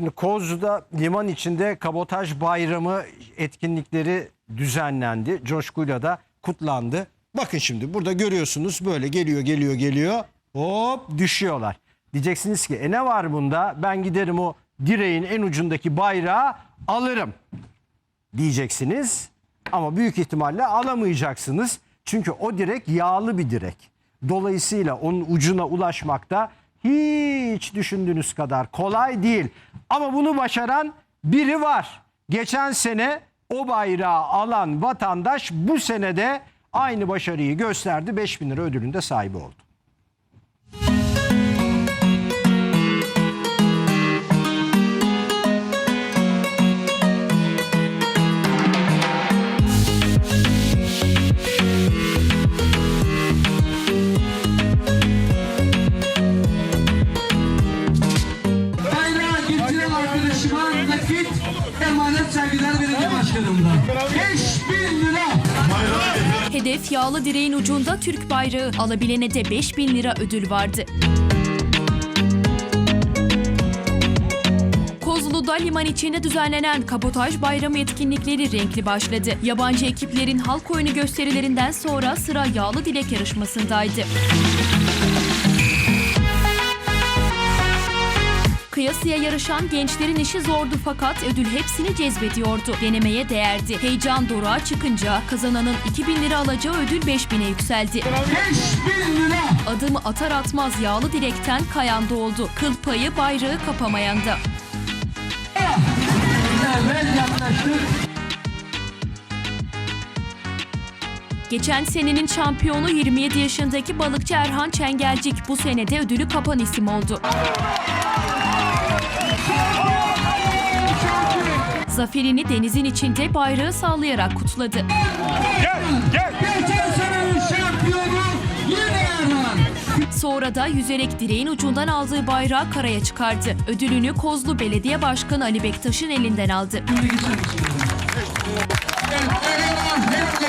Şimdi Kozlu'da liman içinde kabotaj bayramı etkinlikleri düzenlendi. Coşkuyla da kutlandı. Bakın şimdi burada görüyorsunuz böyle geliyor geliyor geliyor hop düşüyorlar. Diyeceksiniz ki e ne var bunda ben giderim o direğin en ucundaki bayrağı alırım diyeceksiniz. Ama büyük ihtimalle alamayacaksınız. Çünkü o direk yağlı bir direk. Dolayısıyla onun ucuna ulaşmakta hiç düşündüğünüz kadar kolay değil. Ama bunu başaran biri var. Geçen sene o bayrağı alan vatandaş bu senede aynı başarıyı gösterdi. 5000 lira ödülünde sahibi oldu. Nakit emanet saygılar belediye başkanımdan. 5000 lira. Hedef yağlı direğin ucunda Türk bayrağı. Alabilene de 5000 lira ödül vardı. Kozlu'da liman içinde düzenlenen kabotaj bayramı etkinlikleri renkli başladı. Yabancı ekiplerin halk oyunu gösterilerinden sonra sıra yağlı dilek yarışmasındaydı. Kıyasıya yarışan gençlerin işi zordu fakat ödül hepsini cezbediyordu. Denemeye değerdi. Heyecan doruğa çıkınca kazananın 2000 lira alacağı ödül 5000'e yükseldi. 5000 lira. Adımı atar atmaz yağlı direkten kayanda oldu. Kıl payı bayrağı kapamayanda. Evet yaklaştık. Geçen senenin şampiyonu 27 yaşındaki balıkçı Erhan Çengelcik bu senede ödülü kapan isim oldu. Zaferini denizin içinde bayrağı sallayarak kutladı. Gel, gel. Geçen senenin şampiyonu yine Erhan. Sonra da yüzerek direğin ucundan aldığı bayrağı karaya çıkardı. Ödülünü Kozlu Belediye Başkanı Ali Bektaş'ın elinden aldı. Erhan, Erhan.